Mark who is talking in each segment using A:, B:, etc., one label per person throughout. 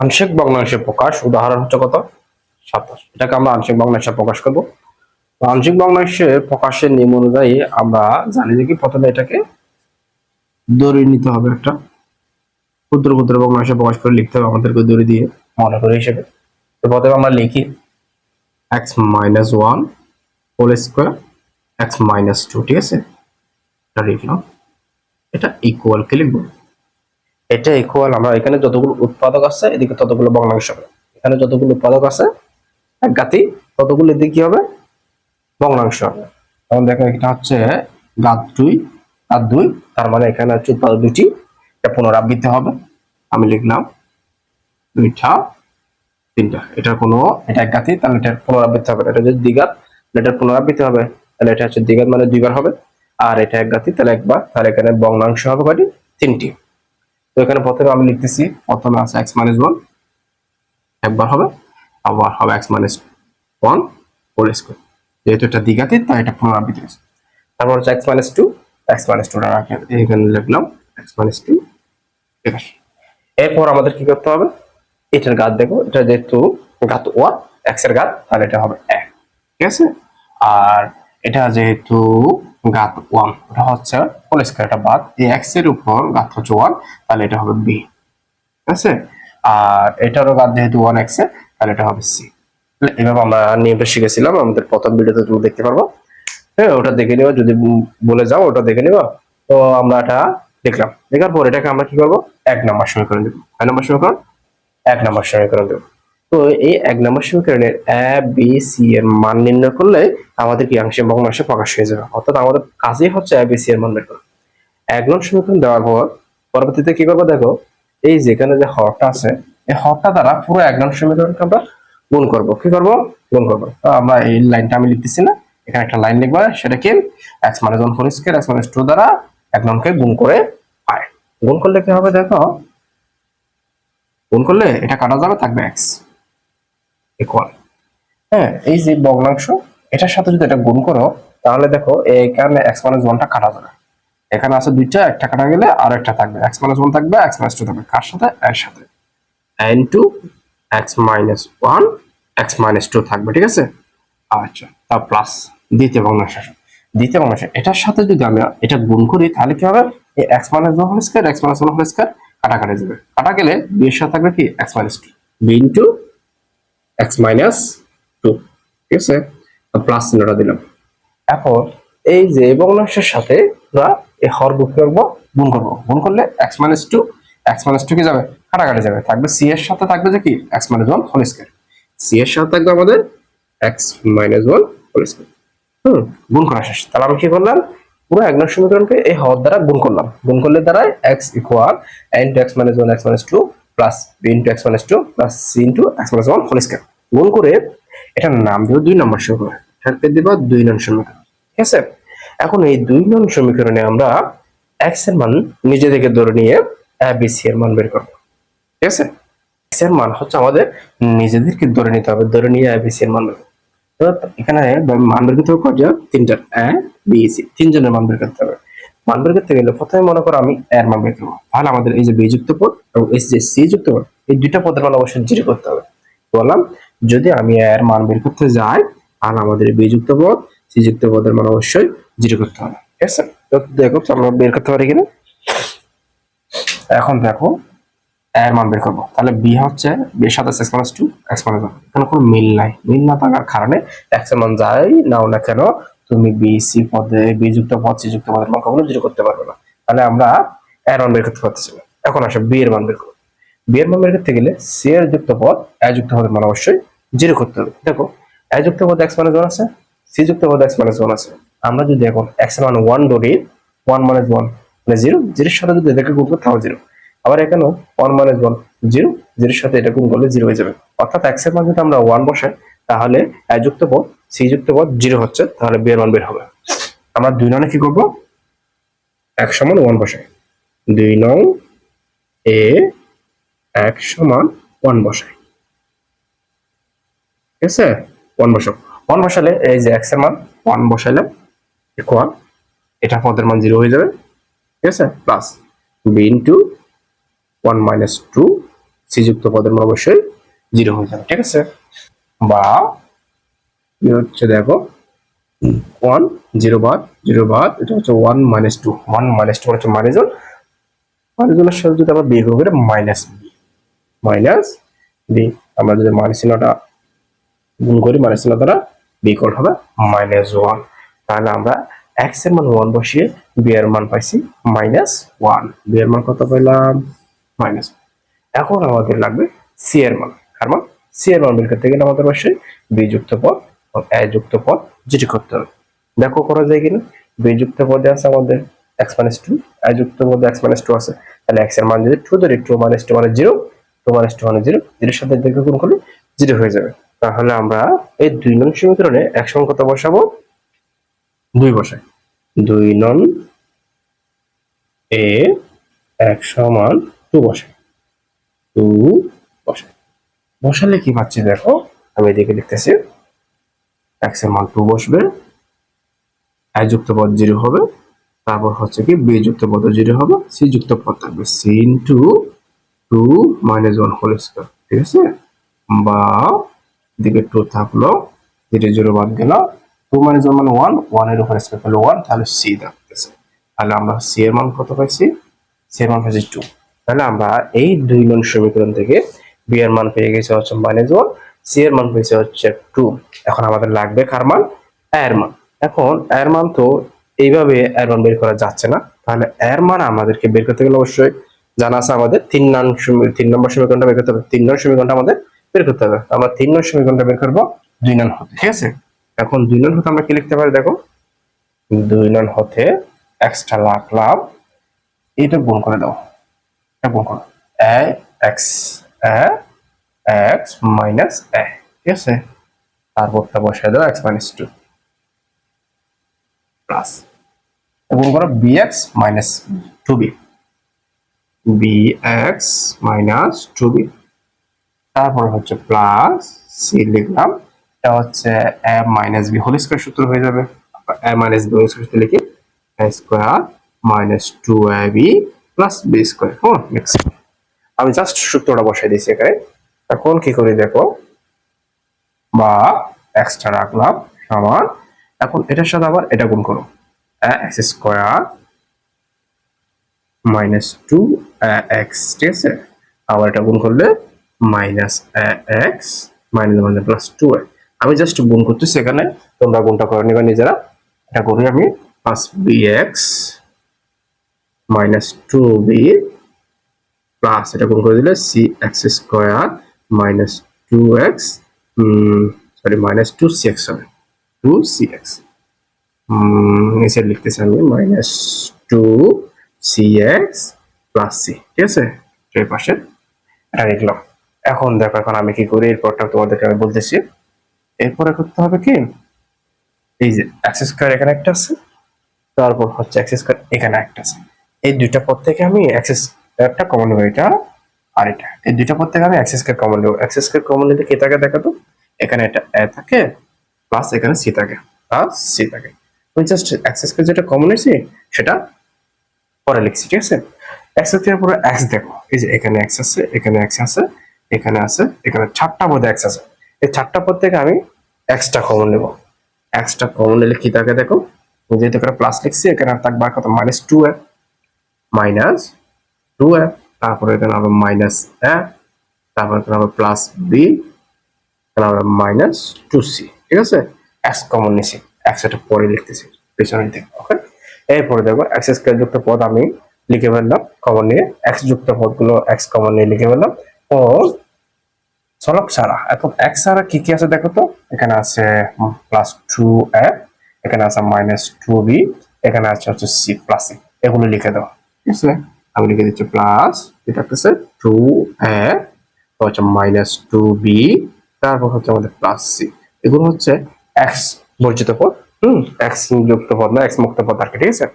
A: আংশিক ভগ্নাংশে প্রকাশ, উদাহরণ হচ্ছে কত? সাতাশ। এটাকে আমরা আংশিক ভগ্নাংশে প্রকাশ করব। আংশিক ভগ্নাংশে প্রকাশের নিয়ম অনুযায়ী আমরা জানি যে কি? প্রথমে এটাকে দড়ি নিতে হবে একটা। ক্ষুদ্র ক্ষুদ্র ভগ্নাংশে প্রকাশ করে লিখতে হবে আমাদেরকে দড়ি দিয়ে, মনে করে হিসেবে। তো প্রথমে আমরা লিখি x minus one whole square x minus two ঠিক আছে? এটা লিখলাম। এটা ইকুয়াল কে লিখব? এটা ইকুয়াল আমরা এখানে যতগুলো উৎপাদক আছে, এদিকে ততগুলো ভগ্নাংশ হবে। এখানে যতগুলো উৎপাদক আছে, এক গাতি, ততগুলো এদিকে কি হবে? ভগ্নাংশ হবে। তখন দেখো এটা হচ্ছে গাত দুই গাত দুই, তার মানে এখানে হচ্ছে উৎপাদক দুটি এটা পুনরাবৃত্তি হবে। আমি লিখলাম দুইটা, তিনটা। এটার কোনো, এটা এক গাতি, তাহলে এটার পুনরাবৃত্তি হবে। এটা যদি দ্বিঘাত এটার পুনরাবৃত্তি হবে। তাহলে এটা হচ্ছে দ্বিঘাত মানে দুইবার হবে। আর এটা এক গাতি, তাহলে একবার, তাহলে এখানে ভগ্নাংশ হবে কয়টি? তিনটি। তো এখানে প্রথমে আমি লিখতেছি, প্রথমে আছে এক্স মাইনাস ওয়ান একবার হবে, আবার হবে x minus one whole square যেহেতু এটা দ্বিঘাতি তাই এটা পুনরাবৃত্তি হয়েছে। তারপর হচ্ছে x minus two x minus টুটা এখানে লিখলাম এক্স মাইনাস টু ঠিক আছে। এরপর আমাদের কি করতে হবে? এটার গাত দেখো, এটা যেহেতু গাত ওয়ান এক্সের গাত তাহলে এটা হবে এক, ঠিক আছে? আর এটা যেহেতু গাত ওয়ান। ওটা হচ্ছে হোল স্কোয়ার এটা বাদ। এই এক্সের উপর গাত হচ্ছে ওয়ান তাহলে এটা হবে বি ঠিক আছে? আর এটারও গাত যেহেতু ওয়ান এক্স এ তাহলে এটা হবে সি এভাবে আমরা নিয়মটা শিখেছিলাম আমাদের প্রথম ভিডিওতে তুমি দেখতে পারব। হ্যাঁ ওটা দেখে নিবা, যদি বলে যাও, ওটা দেখে নিবা। তো আমরা এটা দেখলাম। দেখার পর এটাকে আমরা কি করব? এক নাম্বার সমীকরণ দেবো। এক নাম্বার সমীকরণ? এক নাম্বার সমীকরণ দেবো। তো এই এক নম্বর সমীকরণের এ বি সি এর মান নির্ণয় করলে আমাদের কি আংশিক ভগ্নাংশে প্রকাশ হয়ে যাবে? অর্থাৎ আমাদের কাজই হচ্ছে এ বি সি এর মান বের করা। এক নম্বর সমীকরণ দেওয়ার পর পরবর্তীতে কি করব দেখো? এই যেখানে যে হরটা আছে, এই হরটা দ্বারা পুরো এক নম্বর সমীকরণকে আমরা গুণ করব। কি করব? গুণ করব। তো আমরা এই লাইনটা আমি লিখতেছি না। এখানে একটা লাইন লিখব, সেটা কি? X minus one four square x minus two দ্বারা এক নম্বরকে গুণ করে পায় গুণ করলে কি হবে দেখো? গুণ করলে এটা কাটা যাবে, থাকবে এক্স ইকুয়াল হ্যাঁ এই যে ভগ্নাংশ এটার সাথে যদি এটা গুণ করো তাহলে দেখো এখানে এক্স মাইনাস ওয়ানটা কাটা যাবে। এখানে আছে দুইটা একটা কাটা গেলে আর একটা থাকবে। এক্স মাইনাস ওয়ান থাকবে এক্স মাইনাস টু থাকবে। কার সাথে? এর সাথে। N two x minus one x minus two থাকবে ঠিক আছে? আচ্ছা তা প্লাস দ্বিতীয় ভগ্নাংশ। দ্বিতীয় ভগ্নাংশ এটার সাথে যদি আমি এটা গুণ করি তাহলে কি হবে? এই x minus one whole square x minus one whole square কাটা কাটা যাবে। কাটা গেলে বি এর সাথে থাকবে কি? X minus two b into x minus two ঠিক আছে? প্লাস চিহ্নটা দিলাম। এখন এই যে ভগ্নাংশের সাথে আমরা এই হর গুণ করব? গুণ করব। গুণ করলে x minus two x minus two কি যাবে? কাটাকাটি যাবে। থাকবে সি এর সাথে থাকবে যে কি? X minus one whole square c এর সাথে থাকবে আমাদের x minus one whole square hmm গুণ করা শেষ। তাহলে আমি কি করলাম? পুরো এক নং সমীকরণকে এই হর দ্বারা গুণ করলাম। গুণ করলে দাঁড়ায় x equal into x minus one x minus two plus b into x minus two plus c into x minus one whole square গুণ করে এটার নাম দিব দুই নম্বর সমীকরণ। এটাকে দিব দুই নং সমীকরণ। ঠিক আছে? এখন এই দুই নং সমীকরণে আমরা এক্সের মান নিজে থেকে ধরে নিয়ে এ বি সি এর মান বের করব। ঠিক আছে? এক্সের মান হচ্ছে আমাদের নিজেদেরকে ধরে নিতে হবে, ধরে নিয়ে এ বি সি এর মান বের। তো এখানে মান বের করতে হবে কয়টা? তিনটা। এ বি সি তিনজনের মান বের করতে হবে। মান বের করতে গেলে প্রথমে মনে করো আমি এর মান বের করব তাহলে আমাদের এই যে বি যুক্ত পদ এবং এই যে সি যুক্ত পদ, এই দুইটা পদের মান অবশ্যই জিরো করতে হবে। বললাম? যদি আমি এর মান বের করতে যাই, তাহলে আমাদের বি যুক্ত পদ, সি যুক্ত পদের মান অবশ্যই জিরো করতে হবে। ঠিক আছে? তো দেখো আমরা বের করতে পারি কিনা? এখন দেখো, এর মান বের করব। তাহলে বি হচ্ছে বি সাথে x minus two, x minus এখানে কোনো মিল নাই। মিল না থাকার কারণে এক্সের মান যাই নাও না কেন তুমি বি সি পদে বি যুক্ত পদ সি যুক্ত পদের মান কখনো জিরো করতে পারবে না। তাহলে আমরা এর মান বের করতে পারতেছি না। এখন আসে বি এর মান বের করব বি এর মান বের করতে গেলে সি এর যুক্ত পদ এ যুক্ত পদের মান অবশ্যই জিরো করতে হবে। দেখো এ যুক্ত পদ এক্স মাইনাস ওয়ান আছে সি যুক্ত পদ এক্স মাইনাস ওয়ান আছে। আমরা যদি এখন এক্স মান ওয়ান ধরি ওয়ান মাইনাস ওয়ান মানে জিরো জিরোর সাথে যদি এটাকে গুণ করি, তাও জিরো আবার এখানেও ওয়ান মাইনাস ওয়ান জিরো জিরোর সাথে এটা গুণ করলে জিরো হয়ে যাবে। অর্থাৎ এক্সের মান যদি আমরা ওয়ান বসাই, তাহলে যুক্ত পদ সি যুক্ত পদ জিরো হচ্ছে, তাহলে বি এর মান বের হবে। আমরা দুই ননে কি করব? এক সমান ওয়ান বসাই। দুই নং এ এক সমান ওয়ান বসাই। ঠিক আছে? ওয়ান বসাও ওয়ান বসালে এই যে এক্সের মান ওয়ান বসাইলাম ইকুয়াল এটা পদের মান জিরো হয়ে যাবে। ঠিক আছে? Plus b into one minus two c যুক্ত পদের মান অবশ্যই জিরো হয়ে যাবে। ঠিক আছে? বা হচ্ছে দেখো ওয়ান জিরো বাদ জিরো বাদ এটা হচ্ছে one minus two one minus two হচ্ছে মাইনাস ওয়ান মাইনাস ওয়ানের সাথে যদি আমরা বিয়োগ করে মাইনাস বি মাইনাস বি আমরা যদি মাইনাস চিহ্নটা গুণ করি মাইনাস চিহ্ন দ্বারা বি কল হবে মাইনাস ওয়ান তাহলে আমরা এক্সের মান ওয়ান বসিয়ে বি এর মান পাইছি মাইনাস ওয়ান বি এর মান কত পাইলাম? মাইনাস এখন আমাদের লাগবে সি এর মান। কারণ সি এর মান বের করতে গেলে আমাদের অবশ্যই বি যুক্ত পদ যুক্ত পদ যেটি করতে হবে। দেখো করা যায় কিনা? বি যুক্ত পদে আছে আমাদের এক্স মাইনাস টু, এ যুক্ত পদে এক্স মাইনাস টু আছে। তাহলে এক্সের মান যদি টু ধরি টু মাইনাস টু মানে জিরো, টু মাইনাস টু মানে জিরো, জিরোর সাথে দীর্ঘ গুণ করলে জিরো হয়ে যাবে। তাহলে আমরা এই দুই নং সমীকরণে এক সমান কত বসাবো? দুই বসাই। দুই নন এ এক সমান টু বসাই। টু বসাই। বসালে কি পাচ্ছি দেখো? আমি এদিকে লিখতেছি এক্সের মান টু বসবে আই যুক্ত পদ জিরো হবে, তারপর হচ্ছে কি বি যুক্ত পদ জিরো হবে সি যুক্ত পদ থাকবে c into two minus one whole square ঠিক আছে? বা দিকে টু থাকল জিরো জিরো বাদ গেল টু মাইনাস ওয়ান মানে ওয়ান ওয়ানের উপর স্কোয়ার পেল ওয়ান তাহলে সি থাকতেছে। তাহলে আমরা সি এর মান কত পাইছি? সি এর মান পাইছি টু তাহলে আমরা এই দুই নং সমীকরণ থেকে বি এর মান পেয়ে গেছে হচ্ছে মাইনাস ওয়ান সি এর মান পেয়েছে হচ্ছে টু এখন আমাদের লাগবে কার মান? এর মান। এখন এর মান তো এইভাবে এর মান বের করা যাচ্ছে না। তাহলে এর মান আমাদেরকে বের করতে গেলে অবশ্যই জানা আছে আমাদের তিন নং তিন নম্বর সমীকরণটা বের করতে হবে। তিন নং সমীকরণটা আমাদের বের করতে হবে। আমরা তিন নং সমীকরণটা বের করব দুই নং হতে, ঠিক আছে? এখন দুই নং হতে আমরা কি লিখতে পারি দেখো? দুই নং হতে এক্সট্রা লাখ লাভ এটা গুণ করে দাও। এটা গুণ করো। A x a x minus a ঠিক আছে? তারপরটা বসায় দাও এক্স মাইনাস টু প্লাস গুণ করো b x minus two b b x minus two b তারপর হচ্ছে প্লাস সি লিখলাম। এটা হচ্ছে a minus b whole square সূত্র হয়ে যাবে। A minus b whole square লিখি। A square minus two a b plus b square হ্যাঁ নেক্সট আমি জাস্ট সূত্রটা বসাই দিয়েছি এখানে। এখন কি করি দেখো? বা এক্সট্রা রাখলাম সমান, এখন এটার সাথে আবার এটা গুণ করো। X square minus two x ঠিক আছে? আবার এটা গুণ করলে মাইনাস এক্স মাইনাস মানে প্লাস টু আমি জাস্ট গুণ করতেছি এখানে, তোমরা গুণটা করে নিবা নিজেরা। এটা করি আমি plus b x minus two b plus এটা গুণ করে দিলে c x square minus two x sorry minus two c x হবে টু সি এক্স নিচে লিখতেছি আমি minus two c x plus c ঠিক আছে? এই পাশে। এটা লিখলাম এখন দেখো, এখন আমি কি করি? এরপরটা তোমাদেরকে আমি বলতেছি। এরপরে করতে হবে কি? এই যে এক্স স্কোয়ার এখানে একটা আছে, তারপর হচ্ছে এক্স স্কোয়ার এখানে একটা আছে। এই দুইটা পদ থেকে আমি এক্স একটা কমন নেব এটা আর এটা, এই দুইটা পদ থেকে আমি স্কোয়ার কমন নেব এক্স স্কোয়ার কমন নিলে কি থাকে দেখাতো এখানে এটা এ থাকে প্লাস এখানে সি থাকে প্লাস সি থাকে। আমি জাস্ট এক্স স্কোয়ার যেটা কমন হয়েছে সেটা পরে লিখছি, ঠিক আছে? এক্স স্কোয়ার পরে এক্স দেখো, এই যে এখানে এক্স আছে, এখানে এক্স আছে, এখানে আছে, এখানে চারটা পদে এক্স আছে। এই চারটা পদ থেকে আমি এক্সটা কমন নেব। এক্সটা কমন নিলে কি থাকে দেখো, যেহেতু এখানে প্লাস লিখছি, এখানে থাকবে কত? Minus two F minus two F তারপরে এখানে হবে মাইনাস এফ তারপরে এখানে হবে প্লাস বি এখানে হবে মাইনাস টু সি ঠিক আছে? এক্স কমন নিছি এক্স এটা পরে লিখতেছি, পেছনের দিকে ওকে এরপরে দেখো এক্স স্কোয়ার যুক্ত পদ আমি লিখে ফেললাম কমন নিয়ে এক্স যুক্ত পদগুলো এক্স কমন নিয়ে লিখে ফেললাম ও সলক সারা এখন এক্স সারা কি কি আছে দেখো তো? এখানে আছে প্লাস টু এফ এখানে আছে মাইনাস টু বি এখানে আছে হচ্ছে সি প্লাস সি এগুলো লিখে দাও, ঠিক আছে? আমি লিখে দিচ্ছি প্লাস এটা হচ্ছে টু এ হচ্ছে মাইনাস টু বি তারপর হচ্ছে আমাদের প্লাস সি এগুলো হচ্ছে এক্স বর্জিত পদ, হুম? এক্স যুক্ত পদ না এক্স মুক্ত পদ আর ঠিক আছে?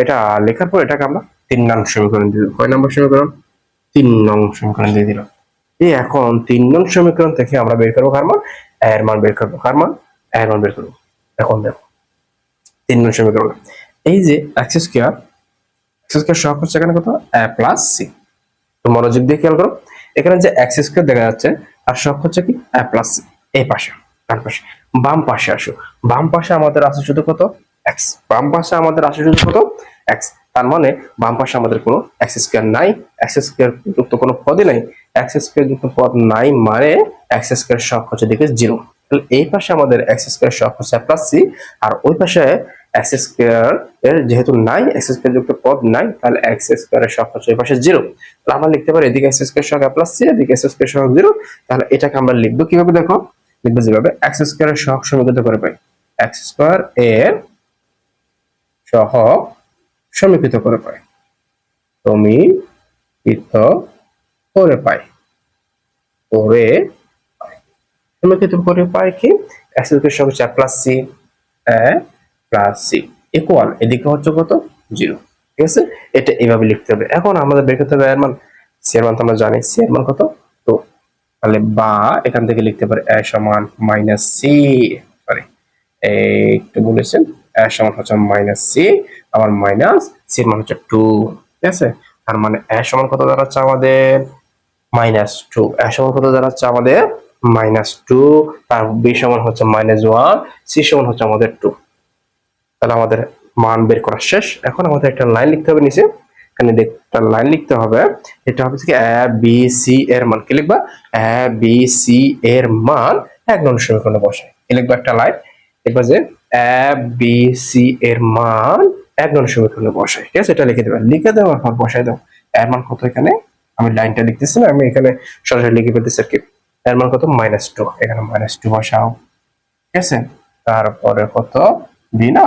A: এটা লেখার পর এটাকে আমরা তিন নং সমীকরণ দিয়ে কয় নম্বর সমীকরণ? তিন নং সমীকরণ দিয়ে দিলাম। এই এখন তিন নং সমীকরণ থেকে আমরা বের করব কার মান? এর মান বের করব। কার মান? এর মান বের করব। এখন দেখো, তিন নং সমীকরণ। এই যে এক্স স্কোয়ার এক্স স্কোয়ার সহগ হচ্ছে এখানে কত? এ প্লাস সি তো মনোযোগ দিয়ে খেয়াল করো। এখানে যে এক্স দেখা যাচ্ছে, তার সব হচ্ছে কি? এ প্লাস এই পাশে, ডান পাশে। বাম পাশে আসো। বাম পাশে আমাদের আছে শুধু কত? এক্স বাম পাশে আমাদের আছে শুধু কত? এক্স তার মানে বাম পাশে আমাদের কোনো এক্স স্কোয়ার নাই এক্স যুক্ত কোনো পদই নাই। এক্স যুক্ত পদ নাই মানে এক্স স্কোয়ার সব হচ্ছে দিকে জিরো তাহলে এই পাশে আমাদের এক্স স্কোয়ার সব হচ্ছে প্লাস সি আর ওই পাশে এক্স স্কোয়ার এর যেহেতু নাই এক্স স্কোয়ার যুক্ত পদ নাই, তাহলে এক্স স্কোয়ার এর সব হচ্ছে পাশে জিরো তাহলে আমরা লিখতে পারি এদিকে এক্স স্কোয়ার সহ প্লাস সি এদিকে এক্স স্কোয়ার সহ জিরো তাহলে এটাকে আমরা লিখব কীভাবে দেখো? লিখব যেভাবে এক্স স্কোয়ার এর সহগ সমীকৃত করে পাই। এক্স স্কোয়ার এর সহগ সমীকৃত করে পাই। সমীকৃত করে পাই। করে। সমীকৃত করে পাই কি? এক্স স্কোয়ার হচ্ছে plus C plus C equal এদিকে হচ্ছে কত? জিরো। ঠিক আছে? এটা এইভাবে লিখতে হবে। এখন আমাদের বের করতে হবে এর মান। সি মান তো আমরা জানি। সি এর মান কত? তো তাহলে বা এখান থেকে লিখতে পারি এ সমান মাইনাস সি সরি একটু বলেছেন, এ সমান হচ্ছে মাইনাস সি আবার মাইনাস সি মান হচ্ছে টু ঠিক আছে? তার মানে এ সমান কত দাঁড়াচ্ছে আমাদের? মাইনাস টু এ সমান কত দাঁড়াচ্ছে আমাদের? মাইনাস টু তার বি সমান হচ্ছে মাইনাস ওয়ান সি সমান হচ্ছে আমাদের টু তাহলে আমাদের মান বের করা শেষ। এখন আমাদের একটা লাইন লিখতে হবে নিচে। এখানে একটা লাইন লিখতে হবে। এটা হবে এ বি সি এর মান। কি লিখবা? এ বি সি এর মান এক নম্বর সমীকরণে বসাই। কি লিখবা একটা লাইন লিখবা যে এ বি সি এর মান এক নম্বর সমীকরণে বসাই। ঠিক আছে? এটা লিখে দেবে। লিখে দেওয়ার পর বসাই দাও। এর মান কত এখানে? আমি লাইনটা লিখতেছি না। আমি এখানে সরাসরি লিখে ফেলতেছি আর কি। এর মান কত? মাইনাস টু এখানে মাইনাস টু বসাও। ঠিক আছে? তারপরে কত? বি না?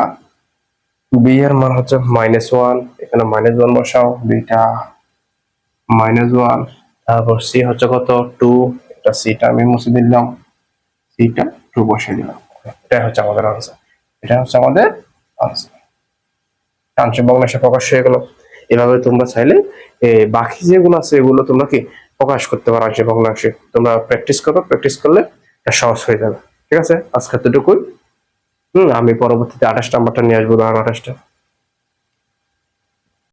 A: বি এর মান হচ্ছে মাইনাস ওয়ান এখানে মাইনাস ওয়ান বসাও বিটা মাইনাস ওয়ান তারপর সি হচ্ছে কত? টু এটা সিটা আমি মুছে দিলাম সিটা টু বসিয়ে দিলাম। এটা হচ্ছে আমাদের আনসার এটা হচ্ছে আমাদের আনসার প্রকাশ হয়ে গেল। এভাবে তোমরা চাইলে বাকি যেগুলো আছে এগুলো তোমরা কি প্রকাশ করতে পারো আংশিক ভগ্নাংশে তোমরা প্র্যাকটিস করো প্র্যাকটিস করলে সহজ হয়ে যাবে। ঠিক আছে? আজকে এতটুকুই। হুম আমি পরবর্তীতে আঠাশ নাম্বারটা নিয়ে আসব উদাহরণ আঠাশটা।